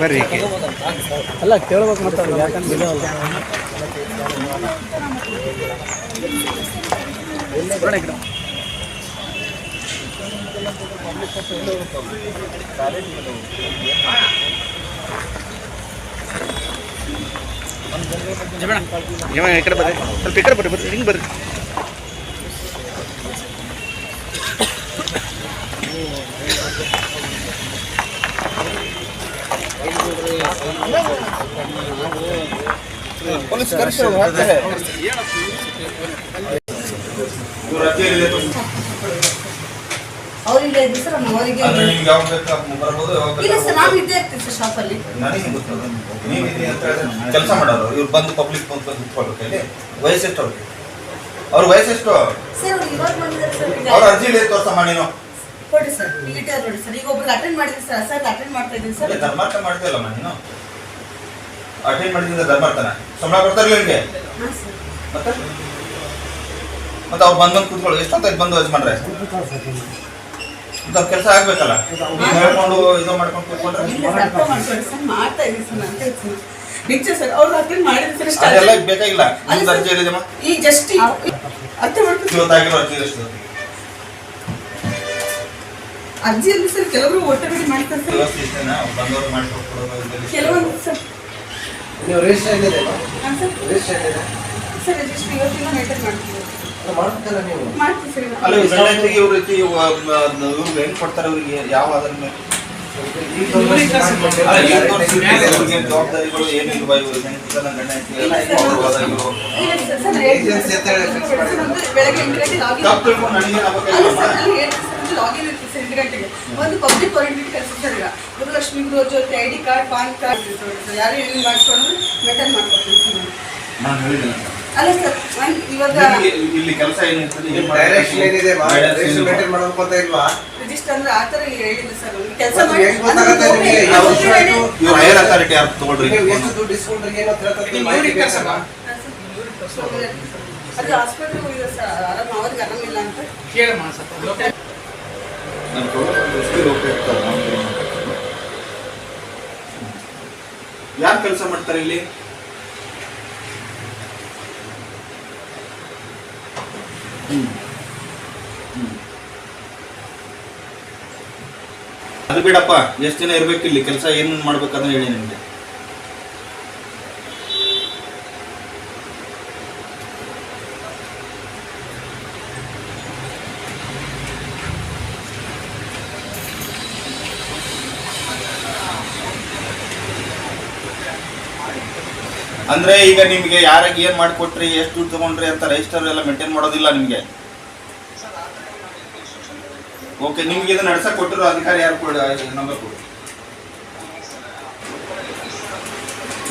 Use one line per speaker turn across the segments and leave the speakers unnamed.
ಬರ್ರಿ
ಅಲ್ಲ ಕೇಳ್ಬೇಕು ಮತ್ತೆ ಯಾಕಂದ್ರೆ ಇದಾವಲ್ಲ
ಈ ಕಡೆ ಬರ್ರಿ. ಸ್ವಲ್ಪ ಈ ಕಡೆ ಬರ್ರಿ ಬರ್ರಿ. ಹಿಂಗೆ ಬರ್ರಿ.
ಅವರಿಗೆ
ಯಾವಾಗ ಬರ್ಬೋದು
ಇಲ್ಲ ಸರ್ ನಾನು ಇದ್ದೇ ಇರ್ತೀನಿ ಸರ್ ಶಾಪಲ್ಲಿ
ನನಗೆ ಗೊತ್ತದ ನೀವು ಅಂತ ಕೆಲಸ ಮಾಡೋರು ಇವ್ರು ಬಂದು ಪಬ್ಲಿಕ್ ಬಂದು ಇಲ್ಲಿ. ವಯಸ್ಸೆಷ್ಟು ಅವ್ರಿಗೆ ಅವ್ರ ವಯಸ್ಸೆಷ್ಟು?
ಸರ್ ಅವ್ರು ಇವಾಗ ಬಂದಿದ್ದಾರೆ ಸರ್ ಈಗ
ಅವ್ರ ಅರ್ಜಿ ತೋರ್ಸ ಮಾಡಿ
ಕೊಡಿ ಸರ್ ಇಲ್ಲಿ ನೋಡಿ ಸರ್. ಈಗ ಒಬ್ರಿಗೆ ಅಟೆಂಡ್ ಮಾಡಿದ್ರಿ ಸರ್ ಸರ್ ಅಟೆಂಡ್ ಮಾಡ್ತಾ ಇದ್ದೀನಿ ಸರ್.
ಧರ್ಮಾರ್ಥ ಮಾಡ್ತೀಯಲ್ಲಮ್ಮ ನೀನು. ಅಟೆಂಡ್ ಮಾಡಿದಿಂದ ಧರ್ಮಾರ್ಥನ ಸಂಬಳ ಕೊಡ್ತಾರಲ್ಲ ನಿಮಗೆ? ಮತ್ತೆ? ಮತ್ತೆ ಅವ್ರು ಬಂದ್ ಬಂದು ಕೂತ್ಕೊಳ್ಳಿ ಎಷ್ಟೊತ್ತಾಯ್ತು ಬಂದು ಯಜಮಾನ್ರೆ ಮತ್ತೆ ಕೆಲಸ ಆಗ್ಬೇಕಲ್ಲ? ನೀವು ಹೇಳ್ಕೊಂಡು ಇದು ಮಾಡ್ಕೊಂಡು ಕೂತ್ಕೊಂಡ್ರೆ?
ನಿಜ ಸರ್ ಅವ್ರು ಅಟೆಂಡ್ ಮಾಡಿದ್ರು ಸರ್
ಅದೆಲ್ಲ
ಅಷ್ಟೇ
ಬೇಕಾಗಿಲ್ಲ. ನಿಮ್ದು ಅರ್ಜಿ ಹೇಳಿದಮ್ಮ
ಈ ಜಸ್ಟ್ ಅರ್ಥ ಮಾಡ್ಕೊಳ್ಳಿ
ಇವತ್ತಾಗಿರೋ ಅರ್ಜಿ ಎಷ್ಟು
ಅರ್ಜಿಯಲ್ಲಿ ಸರ್ ಕೆಲವರು ಒಟ್ಟೆ ಮಾಡ್ತಾರೆ ಸರ್.
ಬಂದವರು ಮಾಡಿಕೊಡ್ಕೊಡೋದು ಇದೆಲ್ಲ
ಕೆಲವೊಂದು ಸರ್
ನೀವು ರಿಜಿಸ್ಟರ್ ಆಗಿದೆ
ಹಾಂ ಸರ್.
ರಿಜಿಸ್ಟರ್ ಏನಿದೆ
ಸರ್ ರಿಜಿಸ್ಟ್ರಿ ಇವತ್ತಿನ ಮೇಂಟೈನ್ ಮಾಡ್ತೀವಿ.
ಮಾಡ್ಬೇಕಲ್ಲ ನೀವು?
ಮಾಡ್ತೀವಿ ಸರ್
ಅಲ್ಲ
ಇವತ್ತು.
ಇವ್ರು ರೀತಿ ಇವ್ರಿಗೆ ಹೆಂಗ್ ಕೊಡ್ತಾರೆ ಅವ್ರಿಗೆ? ಯಾವ ಅದ್ರ ಮೇಲೆ? ಜವಾಬ್ದಾರಿಗಳು ಏನಿಲ್ವಾ ಇವ್ರು? ಗಂಡ ತಪ್ಪು ನನಗೆ
ಸರ್, ಸರ್, ಸರ್ ಎಂಟು ಗಂಟೆಗೆ. ಒಂದು ಪಬ್ಲಿಕ್ ವಾರಂಟಿ ಕೆಲಸ ಸರ್ ಈಗ Gruhalakshmi Gruha Jyothi I D card pan card ಯಾರು ಏನು ಮಾಡಿಸ್ಕೊಂಡ್ರು ಮೆಟನ್ ಮಾಡ್ಕೊಡ್ತೀನಿ ಸರ್ ನಾನು. ಅಲ್ಲ ಸರ್ ಇವಾಗ
ಇಲ್ಲಿ ಕೆಲಸ?
ಏನಿದೆ ರಿಜಿಸ್ಟರ್
ಅಂದ್ರೆ ಆ ಥರ ಹೇಳಿಲ್ಲ ಸರ್. ಕೆಲಸ ಮಾಡಿ
ಹೈಯರ್ ಅಥಾರಿಟಿ ಯಾರು ತಗೊಳ್ರಿ?
ನೀವು ಎಷ್ಟು ದುಡ್ಡು ಇಸ್ಕೊಂಡ್ರೆ? ಏನು ಅಂತ ಹೇಳ್ತಾರೆ
ಅದು ಹಾಸ್ಪಿಟಲ್ ಹೋಗಿದೆ ಸರ್. ಆರಾಮ ಅವ್ರಿಗೆ ಆರಾಮಿಲ್ಲ ಅಂತ.
ನಾನು ತಗೊಳ್ಳೋದು ಯಾರು ಕೆಲಸ ಮಾಡ್ತಾರೆ ಇಲ್ಲಿ. ಅದು ಬಿಡಪ್ಪ, ಎಷ್ಟು ದಿನ ಇರ್ಬೇಕು ಇಲ್ಲಿ? ಕೆಲಸ ಏನ್ ಮಾಡ್ಬೇಕಂದ್ರೆ ಹೇಳಿ ನಿಮ್ಗೆ. ಅಂದ್ರೆ ಈಗ ನಿಮ್ಗೆ ಯಾರಿಗೆ ಏನ್ ಮಾಡ್ಕೊಟ್ರಿ ಎಷ್ಟು ದುಡ್ಡು ತಗೊಂಡ್ರಿ ಅಂತ ರಿಜಿಸ್ಟರ್ ಎಲ್ಲ ಮೇಂಟೈನ್ ಮಾಡೋದಿಲ್ಲ ನಿಮ್ಗೆ? ಓಕೆ ನಿಮ್ಗೆ ಇದು ನಡ್ಸಕ್ಕೆ ಕೊಟ್ಟಿರೋ ಅಧಿಕಾರಿ ಯಾರು ಕೊಡ ನಂಬರ್ ಕೊಡಿ.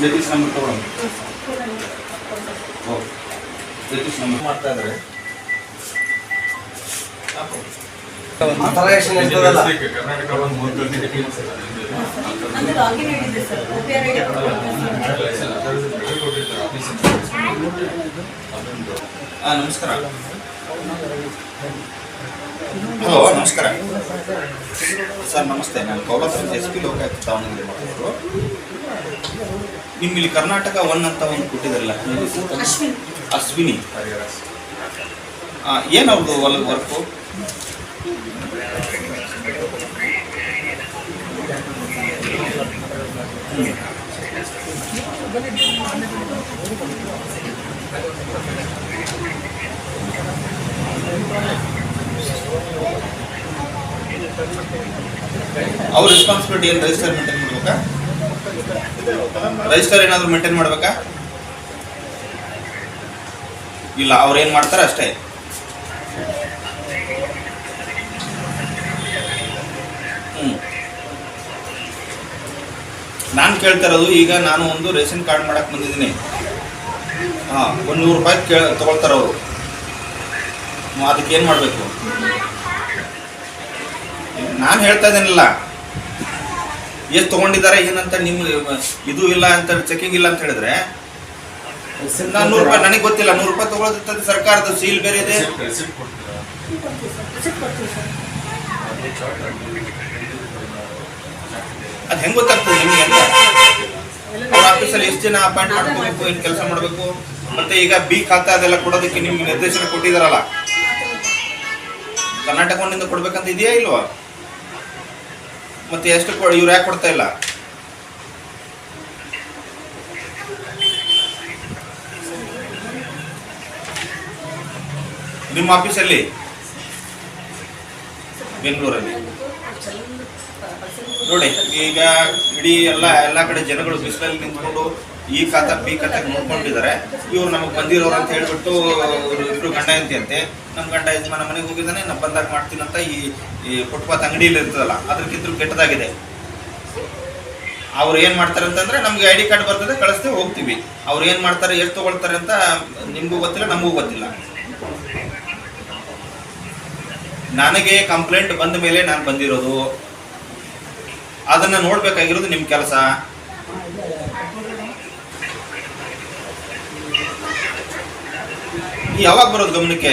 ಯತೀಶ್ ನಂಬರ್ ತಗೊಳ್ಳೋಣ ಓಕೆ ಯತೀಶ್ ನಂಬರ್ ಮಾಡ್ತಾ ಇದ್ದಾರೆ.
ಕರ್ನಾಟಕ ಇರ್ತದಲ್ಲ
ಅಂದ್ರೆ ಲಾಗಿನ್
ಹಾ ನಮಸ್ಕಾರ. ಹಲೋ ನಮಸ್ಕಾರ. ಸರ್ ನಮಸ್ತೆ. ನಾನು ಕೌಲತ್ ಎಸ್ ಪಿ ಲೋಕಾಯುಕ್ತ ದಾವಣಗೆರೆ ಮಾತಾಡೋರು ನಿಮ್ಗೆ ಕರ್ನಾಟಕ ಒನ್ ಅಂತ ಒಂದು ಕೊಟ್ಟಿದ್ರಲ್ಲ
ಅಶ್ವಿನ್.
ಏನು ಅವ್ರದ್ದು ಹೊಲ ವರ್ಕು ಅವ್ರ ರೆಸ್ಪಾನ್ಸಿಬಿಲಿಟಿ ಏನು? ರಿಜಿಸ್ಟರ್ ಮೇಂಟೈನ್ ಮಾಡ್ಬೇಕಾ? ರಿಜಿಸ್ಟರ್ ಏನಾದರೂ ಮೇಂಟೈನ್ ಮಾಡ್ಬೇಕಾ? ಇಲ್ಲ, ಅವ್ರು ಏನು ಮಾಡ್ತಾರೆ ಅಷ್ಟೇ. ಹ್ಞೂ ನಾನು ಕೇಳ್ತಾ ಇರೋದು, ಈಗ ನಾನು ಒಂದು ರೇಷನ್ ಕಾರ್ಡ್ ಮಾಡಕ್ಕೆ ಬಂದಿದ್ದೀನಿ. ಹಾಂ ಒಂದು ನೂರು ರೂಪಾಯಿ ಕೇಳ ತೊಗೊಳ್ತಾರೆ ಅವರು. ಅದಕ್ಕೆ ಏನು ಮಾಡಬೇಕು? ನಾನು ಹೇಳ್ತಾ ಇದ್ದೀನಲ್ಲ ಎಷ್ಟು ತೊಗೊಂಡಿದ್ದಾರೆ ಏನಂತ ನಿಮ್ಮ ಇದು ಇಲ್ಲ ಅಂತ ಚೆಕಿಂಗ್ ಇಲ್ಲ ಅಂತ ಹೇಳಿದ್ರೆ ನಾನು ನೂರು ರೂಪಾಯಿ ನನಗೆ ಗೊತ್ತಿಲ್ಲ ನೂರು ರೂಪಾಯಿ ತೊಗೊಳೋದಿರ್ತದೆ ಸರ್ಕಾರದ ಸೀಲ್ ಬೇರೆ ಇದೆ. ಅದು ಹೆಂಗೆ ಗೊತ್ತಾಗ್ತದೆ ನಿಮಗೆ? ಆಫೀಸಲ್ಲಿ ಎಷ್ಟು ಜನ ಅಪಾಯಿಂಟ್ ಕೊಡಬೇಕು ಏನು ಕೆಲಸ ಮಾಡಬೇಕು? ಮತ್ತೆ ಈಗ ಬಿ ಖಾತೆ ಅದೆಲ್ಲ ಕೊಡೋದಕ್ಕೆ ನಿಮ್ಗೆ ನಿರ್ದೇಶನ ಕೊಟ್ಟಿದಾರಲ್ಲ? ಕರ್ನಾಟಕದಿಂದ ಕೊಡ್ಬೇಕಂತ ಇದೆಯಾ ಇಲ್ವಾ? ಮತ್ತೆ ಎಷ್ಟು ಇವ್ರು ಯಾಕೆ ಕೊಡ್ತಾ ಇಲ್ಲ? ನಿಮ್ಮ ಆಫೀಸಲ್ಲಿ ಬೆಂಗಳೂರಲ್ಲಿ. ನೋಡಿ, ಈಗ ಇಡೀ ಎಲ್ಲ ಎಲ್ಲ ಕಡೆ ಜನಗಳು ಬಿಸಿಲಲ್ಲಿ ನಿಂತ್ಕೊಂಡು ಈ ಖಾತಾ, ಬಿ ಖಾತೆ ನೋಡ್ಕೊಂಡಿದ್ದಾರೆ. ಇವ್ರು ನಮಗೆ ಬಂದಿರೋರು ಅಂತ ಹೇಳ್ಬಿಟ್ಟು ಇಬ್ರು ಗಂಡ ಹೆಂಡತಿ ಅಂತೆ. ನಮ್ಮ ಗಂಡ ಯಜಮಾನ ಮನೆಗೆ ಹೋಗಿದ್ದಾನೆ ನಾ ಬಂದಾಗ ಮಾಡ್ತೀನಿ ಅಂತ ಈ ಈ ಫುಟ್ಪಾತ್ ಅಂಗಡಿಯಲ್ಲಿ ಇರ್ತದಲ್ಲ ಅದಕ್ಕಿಂತ ಕೆಟ್ಟದಾಗಿದೆ. ಅವ್ರು ಏನ್ ಮಾಡ್ತಾರೆ ಅಂತಂದ್ರೆ, ನಮ್ಗೆ ಐ ಡಿ ಕಾರ್ಡ್ ಬರ್ತದೆ, ಕಳಿಸ್ತೇವೆ, ಹೋಗ್ತೀವಿ. ಅವ್ರು ಏನ್ ಮಾಡ್ತಾರೆ, ಎಷ್ಟು ತಗೊಳ್ತಾರೆ ಅಂತ ನಿಮ್ಗೂ ಗೊತ್ತಿಲ್ಲ, ನಮಗೂ ಗೊತ್ತಿಲ್ಲ. ನನಗೆ ಕಂಪ್ಲೇಂಟ್ ಬಂದ ಮೇಲೆ ನಾನು ಬಂದಿರೋದು. ಅದನ್ನ ನೋಡ್ಬೇಕಾಗಿರೋದು ನಿಮ್ ಕೆಲಸ. ಯಾವಾಗ ಬರೋದು ಗಮನಕ್ಕೆ?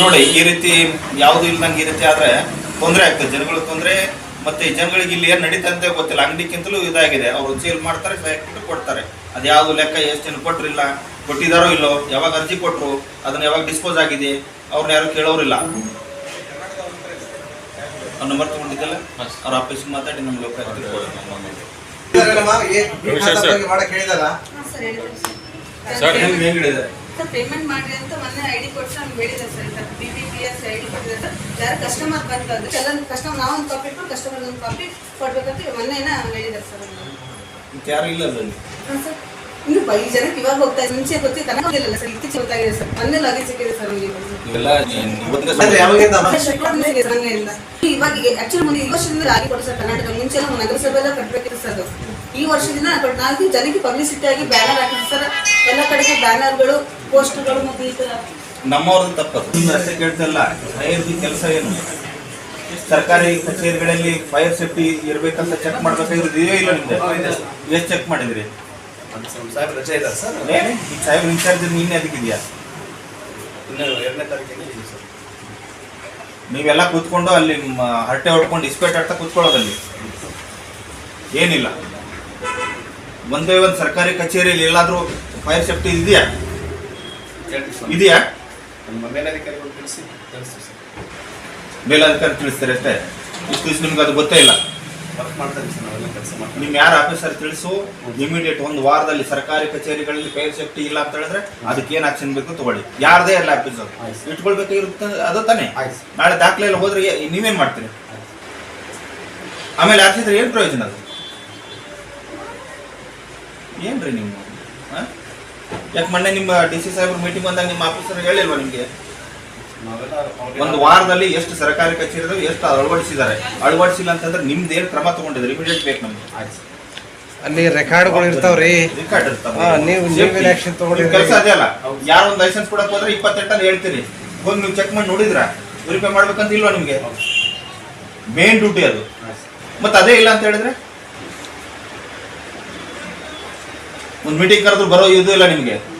ನೋಡಿ, ಈ ರೀತಿ ಯಾವುದು ಇಲ್ದಂಗೆ ಈ ರೀತಿ ಆದ್ರೆ ತೊಂದರೆ ಆಗ್ತದೆ. ಜನಗಳ ತೊಂದರೆ, ಮತ್ತೆ ಜನಗಳಿಗೆ ಇಲ್ಲಿ ಏನ್ ನಡೀತಾ ಗೊತ್ತಿಲ್ಲ. ಅಂಗಡಿಗಿಂತಲೂ ಇದಾಗಿದೆ. ಅವರು ಸೇಲ್ ಮಾಡ್ತಾರೆ ಕೊಡ್ತಾರೆ. ಅದ್ಯಾವುದು ಲೆಕ್ಕ ಎಷ್ಟು ಜನ ಕೊಟ್ಟಿದಾರೋ ಇಲ್ಲೋ ಯಾವಾಗ ಅರ್ಜಿ ಕೊಟ್ರು ಅದನ್ನ ಯಾವಾಗ ಡಿಸ್ಪೋಸ್ ಆಗಿದೆ ಅವ್ರನ್ನ ಯಾರು ಕೇಳೋರಿಲ್ಲ. ಅವ್ರ ನಂಬರ್ ತಗೊಂಡಿದ್ದಲ್ಲ? ಅವ್ರ ಆಫೀಸ್ ಮಾತಾಡಿ ನಮ್ಮ
ಹಾಂ ಸರ್ ಹೇಳಿದ್ರು? ಸರ್ ಪೇಮೆಂಟ್ ಮಾಡ್ರಿ ಅಂತ ಮೊನ್ನೆ ಐ ಡಿ ಕೊಟ್ಟು ನಮ್ಗೆ ಹೇಳಿದ್ದಾರೆ sir. Sir B B P S I D ಕೊಟ್ಟಿದ್ದಾರೆ ಸರ್. ಯಾರು ಕಸ್ಟಮರ್ ಬಂತು ಅದಕ್ಕೆ ಎಲ್ಲ ಕಸ್ಟಮರ್ ನಾವು ಒಂದು ಕಾಪಿ ಇಟ್ಟು ಕಸ್ಟಮರ್ ಒಂದು ಕಾಪಿ ಕೊಡ್ಬೇಕಂತ ಮೊನ್ನೆ ಹೇಳಿದ್ದಾರೆ ಸರ್.
ಯಾರು ಇಲ್ಲ
ಸರ್. ಇನ್ನು ಬೈ ಜನಕ್ಕೆ ಇವಾಗ ಹೋಗ್ತಾ ಇದೆ ಮುಂಚೆ ಗೊತ್ತಿತ್ತು ತನಕ ಗೊತ್ತಿಲ್ಲ ಸರ್ ಇತ್ತೀಚೆಗೆ ಗೊತ್ತಾಗಿದೆ ಸರ್. ಮೊನ್ನೆ ಲಗೇಜ್ ಸಿಕ್ಕಿದೆ ಸರ್ ನಮಗೆ
ಇವತ್ತಿಗೆ
ಅಂದ್ರೆ
ಇವಾಗ ಆಕ್ಚುಲಿ ಮುಂದೆ ಈ ವರ್ಷದಿಂದ ಆಗಿ ಕೊಡು ಸರ್ ಕರ್ನಾಟಕ ಮುಂಚೆ ಎಲ್ಲ ನಗರಸಭೆ ಎಲ್ಲ ಕಟ್ಟಬೇಕಿತ್ತು ಸರ್ ಈ ವರ್ಷದಿಂದ ನಾಲ್ಕು ಜನಕ್ಕೆ ಪಬ್ಲಿಸಿಟಿ ಆಗಿ ಬ್ಯಾನರ್ ಹಾಕಿದ್ರು ಸರ್. ಎಲ್ಲ ಕಡೆಗೆ ಬ್ಯಾನರ್ಗಳು ಪೋಸ್ಟರ್ಗಳು ಮತ್ತು ಈ ಥರ
ನಮ್ಮವ್ರದ್ದು ತಪ್ಪದು. ನಿಮ್ಮ ಅಷ್ಟೇ ಕೇಳ್ತಲ್ಲ ಫೈರ್ದು ಕೆಲಸ ಏನು? ಸರ್ಕಾರಿ ಕಚೇರಿಗಳಲ್ಲಿ ಫೈರ್ ಸೇಫ್ಟಿ ಇರ್ಬೇಕಂತ ಚೆಕ್ ಮಾಡ್ಬೇಕಾಗಿರೋದು ಇದೇ ಇಲ್ಲ ನಿಮ್ದು. ಎಷ್ಟು ಚೆಕ್ ಮಾಡಿದ್ರಿ?
ಸಾಹೇಬ್ ರಜೆ ಇಲ್ಲ ಸರ್.
ಈಗ ಸಾಹೇಬ್ ಇನ್ಚಾರ್ಜ್ ನೀನೇ ಅದಕ್ಕಿದೆಯಾ
ಇನ್ನು ಎರಡನೇ ತಾರೀಕಿಗೆ ಇದೆ ಸರ್.
ನೀವೆಲ್ಲ ಕೂತ್ಕೊಂಡು ಅಲ್ಲಿ ಹರಟೆ ಹೊಡ್ಕೊಂಡು ಇಸ್ಪೇಟ್ ಆಡ್ತಾ ಕೂತ್ಕೊಳ್ಳೋದಲ್ಲಿ ಏನಿಲ್ಲ. ಒಂದೇ ಒಂದು ಸರ್ಕಾರಿ ಕಚೇರಿಯಲ್ಲಿ ಎಲ್ಲಾದರೂ ಫೈರ್ ಸೇಫ್ಟಿ ಇದೆಯಾ ಇದೆಯಾ
ನಮ್ಮ ಮೇಲಧಿಕಾರಿಗಳು ತಿಳಿಸಿ ತಿಳಿಸ್ತೀವಿ ಸರ್.
ಮೇಲಾಧಿಕಾರಿ ತಿಳಿಸ್ತಾರೆ ಅಷ್ಟೇ. ಇಷ್ಟು ದಿವಸ ನಿಮ್ಗೆ ಅದು ಗೊತ್ತೇ ಇಲ್ಲ.
ವರ್ಕ್ ಮಾಡ್ತಾರೆ ಸರ್ ನಾವೆಲ್ಲ ಕೆಲಸ ಮಾಡ್ತೀವಿ.
ನಿಮ್ಗೆ ಯಾರು ಆಫೀಸರ್ ತಿಳಿಸು ಇಮಿಡಿಯೇಟ್ ಒಂದು ವಾರದಲ್ಲಿ ಸರ್ಕಾರಿ ಕಚೇರಿಗಳಲ್ಲಿ ಫೈರ್ ಸೇಫ್ಟಿ ಇಲ್ಲ ಅಂತ ಹೇಳಿದ್ರೆ ಅದಕ್ಕೆ ಏನು ಆಕ್ಷನ್ ಬೇಕು ತಗೊಳ್ಳಿ. ಯಾರದೇ ಎಲ್ಲ ಆಫೀಸರ್. ಇಟ್ಕೊಳ್ಬೇಕಾಗಿರುತ್ತೆ ಅದು ತಾನೇ. ನಾಳೆ ದಾಖಲೆ ಎಲ್ಲ ಹೋದ್ರೆ ನೀವೇನು ಮಾಡ್ತೀರಿ? ಆಮೇಲೆ ಹಾಕಿದ್ರೆ ಏನು ಪ್ರಯೋಜನ ಅದು? ಏನ್ರಿ ನೀವು ಆ? ಯಾಕೆ ಮೊನ್ನೆ ನಿಮ್ಮ ಡಿ ಸಿ ಸಾಹೇಬ್ರ ಮೀಟಿಂಗ್ ಬಂದಾಗ ನಿಮ್ಮ ಆಫೀಸರ್ ಹೇಳಿಲ್ವಾ ನಿಮ್ಗೆ? ಒಂದು ವಾರದಲ್ಲಿ ಎಷ್ಟು ಸರ್ಕಾರಿ ಕಚೇರಿ ಎಷ್ಟು ಅಳವಡಿಸಿದ್ದಾರೆ? ಅಳವಡಿಸಿಲ್ಲ ಅಂತಂದ್ರೆ ನಿಮ್ದು ಏನು ಕ್ರಮ ತಗೊಂಡಿದ್ರೆ ಇಮಿಡಿಯೇಟ್ ಬೇಕು ನಮ್ಗೆ.
ಅಲ್ಲಿ ರೆಕಾರ್ಡ್ಗಳು ಇರ್ತಾವ್ರಿ.
ರೆಕಾರ್ಡ್ ಇರ್ತಾವೆ.
ನೀವು-. ನೀವೇನ್?
ನಿಮ್ ಕೆಲಸ ಅದೇ ಅಲ್ಲ. ಯಾರು ಒಂದು ಲೈಸೆನ್ಸ್ ಕೊಡಕ್ ಹೋದ್ರೆ ಇಪ್ಪತ್ತೆಂಟಲ್ಲಿ ಹೇಳ್ತೀರಿ. ಹೋಗಿ ನೀವು ಚೆಕ್ ಮಾಡಿ ನೋಡಿದ್ರ? ವೆರಿಫೈ ಮಾಡ್ಬೇಕಂತ ಇಲ್ವಾ ನಿಮ್ಗೆ? ಮೇನ್ ಡ್ಯೂಟಿ ಅದು. ಮತ್ತೆ ಅದೇ ಇಲ್ಲ ಅಂತ ಹೇಳಿದ್ರೆ? ಒಂದು ಮೀಟಿಂಗ್ ಕರೆದ್ರು ಬರೋ ಇದು ಇಲ್ಲ ನಿಮ್ಗೆ.